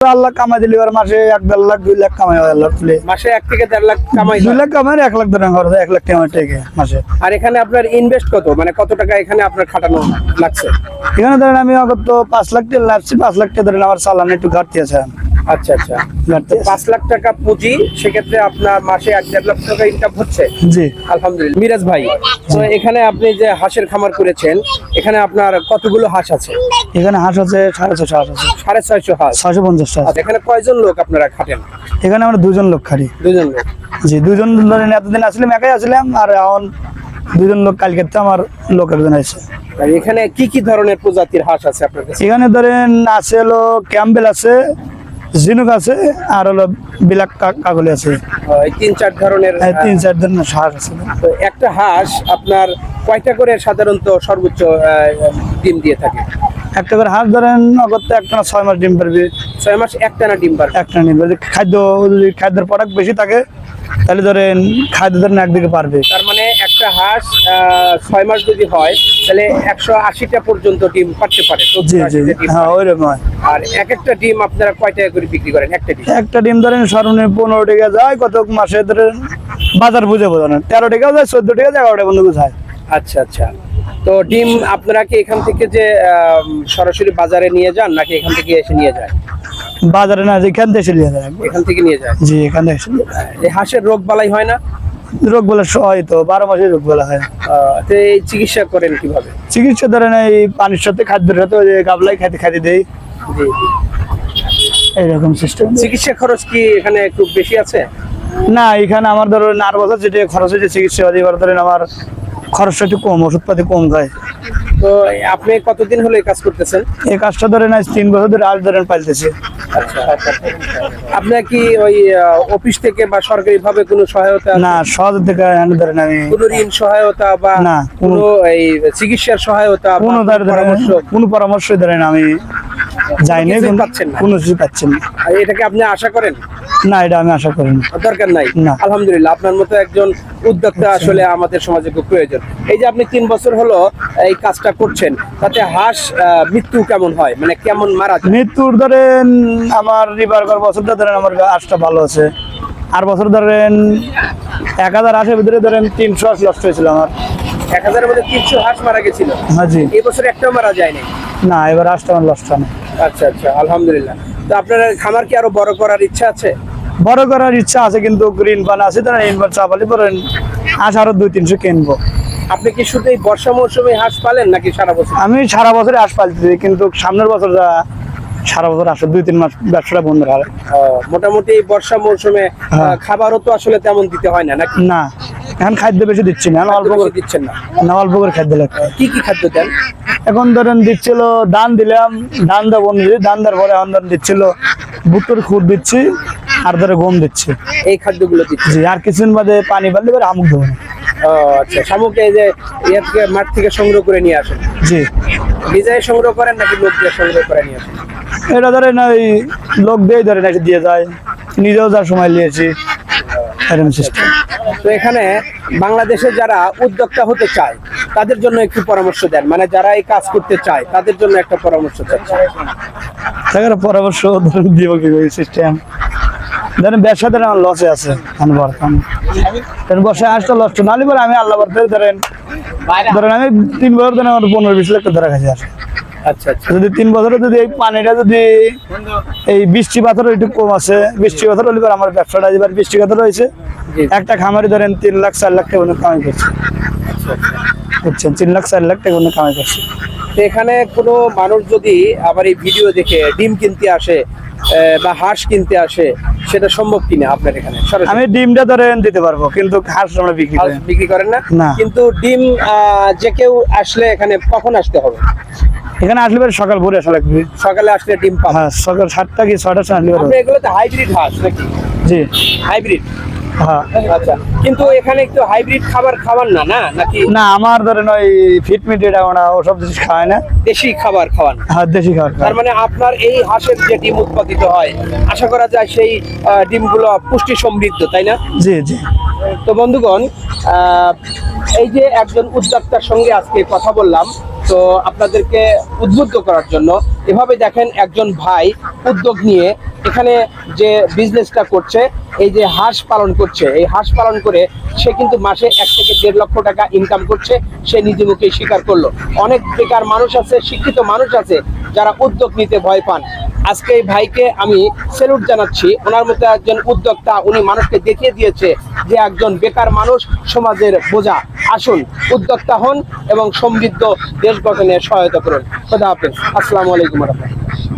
আল্লাহ কামাই দিলে এবার মাসে এক দেড় লাখ দুই লাখ কামাই হয় আল্লাহ তুলে মাসে এক থেকে দেড় লাখ কামাই দুই লাখ কামাই এক লাখ ধরে খরচ এক লাখ টাকা টেকে মাসে। আর এখানে আপনার ইনভেস্ট কত? মানে কত টাকা এখানে আপনার খাটানো লাগছে? এখানে ধরেন আমি অগত পাঁচ লাখ টাকা লাগছি পাঁচ লাখ টাকা ধরেন আমার চালান একটু ঘাটতি আছে আচ্ছা আচ্ছা। পাঁচ লাখ টাকা পুঁজি সেক্ষেত্রে আপনার মাসে এক দেড় লাখ টাকা ইনকাম হচ্ছে? জি। আলহামদুলিল্লাহ। মিরাজ ভাই তো এখানে আপনি যে হাঁসের খামার করেছেন এখানে আপনার কতগুলো হাঁস আছে? এখানে হাঁস আছে সাড়ে ছশো হাঁস আছে। সাড়ে ছয়শো হাঁস। ছয়শো পঞ্চাশটা আছে আচ্ছা এখানে কয়জন লোক আপনারা খাটেন? এখানে আমরা দুজন লোক খারি দুজন লোক। জি দুজন ধরেন এতদিন আসলাম একাই আসলাম আর এখন দুজন লোক কালকে তো আমার লোক একজন আছে। এখানে কি কি ধরনের প্রজাতির হাঁস আছে আপনার কাছে? এখানে ধরেন আছে হলো ক্যাম্বেল আছে ঝিনুক আছে আর হলো বিলাক কা- কাকলি আছে। তিন চার ধরনের তিন চার ধরনের হাঁস আছে। তো একটা হাঁস আপনার কয়টা করে সাধারণত সর্বোচ্চ ডিম দিয়ে থাকে? একটা করে হাঁস ধরেন অগত একটা না ছয় মাস ডিম পারবে। ছয় মাস একটানা ডিম পারে একটা নিবে যদি খাদ্য যদি খাদ্যের প্রোডাক্ট বেশি থাকে তাহলে ধরেন খাদ্য ধরেন একদিকে পারবে। তার মানে একটা হাঁস ছয় মাস যদি হয় তাহলে একশো আশিটা পর্যন্ত ডিম পারতে পারে জি 70 জি হ্যাঁ। ওইরকম হয়। আর এক একটা ডিম আপনারা কয় টাকা করে বিক্রি করেন? একটা ডিম। একটা ডিম ধরেন সর্বনিম্ন পনেরো টাকা যায় কত মাসে ধরেন বাজার বুঝে বোঝানো। তেরো টাকাও যায় চোদ্দ টাকা যায় এগারো টাকা যায়। আচ্ছা আচ্ছা। তো ডিম আপনারা কি এখান থেকে যে সরাসরি বাজারে নিয়ে যান নাকি এখান থেকে এসে নিয়ে যায়? বাজারে না যেখান থেকে নিয়ে যায়। এখান থেকে নিয়ে যায়? জি এখান থেকে এই হাঁসের রোগ বালাই হয় না? রোগ বলে হয় তো বারো মাসে রোগ বলা হয়। তো এই চিকিৎসা করেন কীভাবে? চিকিৎসা ধরেন এই পানির সাথে খাদ্যের সাথে ওই গাবলাই খাইতে খাইতে দেই। জি এইরকম সিস্টেম চিকিৎসা খরচ কি এখানে খুব বেশি আছে? না এখানে আমার ধরো আর বছর যেটা খরচ হয়েছে চিকিৎসা এবার ধরেন আমার খরচটা একটু কম ওষুধপাতি কম খায় তো আপনি কতদিন হলো এই কাজ করতেছেন? এই কাজটা ধরেন আজ তিন বছর ধরে আজ ধরেন পাইতেছে। আচ্ছা। আপনার কি ওই অফিস থেকে বা সরকারি ভাবে কোনো সহায়তা না সহজ থেকে এখানে ধরেন আমি। কোনো ঋণ সহায়তা বা না, কোনো এই চিকিৎসার সহায়তা কোনো কোনো পরামর্শ? কোনো পরামর্শই ধরেন আমি যাইনি কোনো- পাচ্ছেন না? কোনো কিছু পাচ্ছেন না। এটাকে আপনি আশা করেন? না এটা আমি আশা করি না দরকার নাই? না। আলহামদুলিল্লাহ আপনার মতো একজন উদ্যোক্তা আসলে আমাদের সমাজে খুব প্রয়োজন। এই যে আপনি তিন বছর হলো এই কাজটা করছেন তাতে হাঁস মৃত্যু কেমন হয়? মানে কেমন মারা যায়? মৃত্যুর ধরেন আমার রিবার কর বছরটা ধরেন আমার আশটা ভালো আছে। আর বছর ধরেন এক হাজার আশের ভিতরে ধরেন তিনশো আশ নষ্ট হয়েছিল আমার। এক হাজারের মধ্যে তিনশো হাঁস মারা গেছিল। হ্যাঁ জি। এই বছর একটাও মারা যায়নি? না এবার আশটা আমার নষ্ট হয় না আচ্ছা আচ্ছা আলহামদুলিল্লাহ। তো আপনার খামার কি আরও বড় করার ইচ্ছা আছে? বড় করার ইচ্ছা আছে কিন্তু গ্রিন পান আছে তো ঋণ পান চাপালি পরেন আশ আরও দুই তিনশো কিনবো। আপনি কি শুধু এই বর্ষা মৌসুমে হাঁস পালেন নাকি সারা বছর? আমি সারা বছরে আশ পালতেছি কিন্তু সামনের বছর যা সারা বছর আসে দুই তিন মাস ব্যবসাটা বন্ধ হয় মোটামুটি এই বর্ষা মৌসুমে হ্যাঁ। খাবারও তো আসলে তেমন দিতে হয় না নাকি? না এখন খাদ্য বেশি দিচ্ছি না অল্প করে দিচ্ছেন না। না অল্প করে খাদ্য লাগবে কি কি খাদ্য দেন? এখন ধরেন দিচ্ছিল ধান দিলাম ধান দেবো ধান দেওয়ার পরে এখন ধরেন দিচ্ছিল বুটুর খুদ দিচ্ছি আর ধরে গম দিচ্ছে। এই খাদ্যগুলো দিচ্ছেন জি আর কিছুদিন বাদে পানি পারলে এবার আমুক দেবো ও, আচ্ছা শামুক এই যে ইয়ে থেকে মাঠ থেকে সংগ্রহ করে নিয়ে আসেন? জি। নিজেরাই সংগ্রহ করেন নাকি লোক দিয়ে সংগ্রহ করে নিয়ে আসেন? এটা ধরেন ওই লোক দিয়ে ধরেন এসে দিয়ে যায়। নিজেও যার সময় নিয়েছি। এরকম সিস্টেম তো এখানে বাংলাদেশে যারা উদ্যোক্তা হতে চায় তাদের জন্য একটু পরামর্শ দেন। মানে যারা এই কাজ করতে চায় তাদের জন্য একটা পরামর্শ চাচ্ছি পরামর্শ দিব কি সিস্টেম ধরেন ব্যবসা ধরেন আমার লসে আছে বর্তমান ধরেন বসে আসতে লস নালি বলে আমি আল্লাহ বলতে ধরেন ধরেন আমি তিন বছর ধরে আমার পনেরো বিশ লাখ ধরা খাইছি আসে আচ্ছা আচ্ছা। যদি তিন বছরে যদি এই পানিটা যদি এই বৃষ্টি পাথর একটু কম আছে বৃষ্টি পাথর হলে পরে আমার ব্যবসাটা এবার বৃষ্টি পাথর হয়েছে। একটা খামারি ধরেন তিন লাখ চার লাখ টাকা কামাই করছে। বুঝছেন? তিন লাখ চার লাখ টাকা কামাই করছে। এখানে কোনো মানুষ যদি আবার এই ভিডিও দেখে ডিম কিনতে আসে বা হাঁস কিনতে আসে সেটা সম্ভব কিনা আপনার এখানে? আমি ডিমটা ধরেন দিতে পারব কিন্তু হাঁস আমরা বিক্রি। বিক্রি করেন না। কিন্তু ডিম যে কেউ আসলে এখানে কখন আসতে হবে? এখানে আসলে পরে সকাল ভোরে আসা লাগবে সকালে আসলে ডিম পাবে হ্যাঁ সকাল সাতটা কি আসলে পরে এগুলো তো হাইব্রিড হাঁস নাকি? জি। হাইব্রিড হ্যাঁ। আচ্ছা কিন্তু এখানে একটু হাইব্রিড খাবার খাবার না না? নাকি? না আমার ধরেন ওই ফিট মিট এটা ওরা ওসব জিনিস খায় না। দেশি খাবার খাওয়ান। হ্যাঁ দেশি খাবার তার মানে আপনার এই হাঁসের যে ডিম উৎপাদিত হয় আশা করা যায় সেই ডিমগুলো পুষ্টি সমৃদ্ধ তাই না? জি জি। তো বন্ধুগণ এই যে একজন উদ্যোক্তার সঙ্গে আজকে কথা বললাম তো আপনাদেরকে উদ্বুদ্ধ করার জন্য এভাবে দেখেন একজন ভাই উদ্যোগ নিয়ে এখানে যে বিজনেসটা করছে এই যে হাঁস পালন করছে এই হাঁস পালন করে সে কিন্তু মাসে এক থেকে দেড় লক্ষ টাকা ইনকাম করছে সে নিজে মুখেই স্বীকার করল। অনেক বেকার মানুষ আছে শিক্ষিত মানুষ আছে, যারা উদ্যোগ নিতে ভয় পান। আজকে এই ভাইকে আমি সেলুট জানাচ্ছি। ওনার মতো একজন উদ্যোক্তা, উনি মানুষকে দেখিয়ে দিয়েছে যে একজন বেকার মানুষ সমাজের বোঝা। আসুন, উদ্যোক্তা হন এবং সমৃদ্ধ দেশ গঠনে সহায়তা করুন। খোদা হাফেজ। আসসালামু আলাইকুম রহমতুল্লাহ।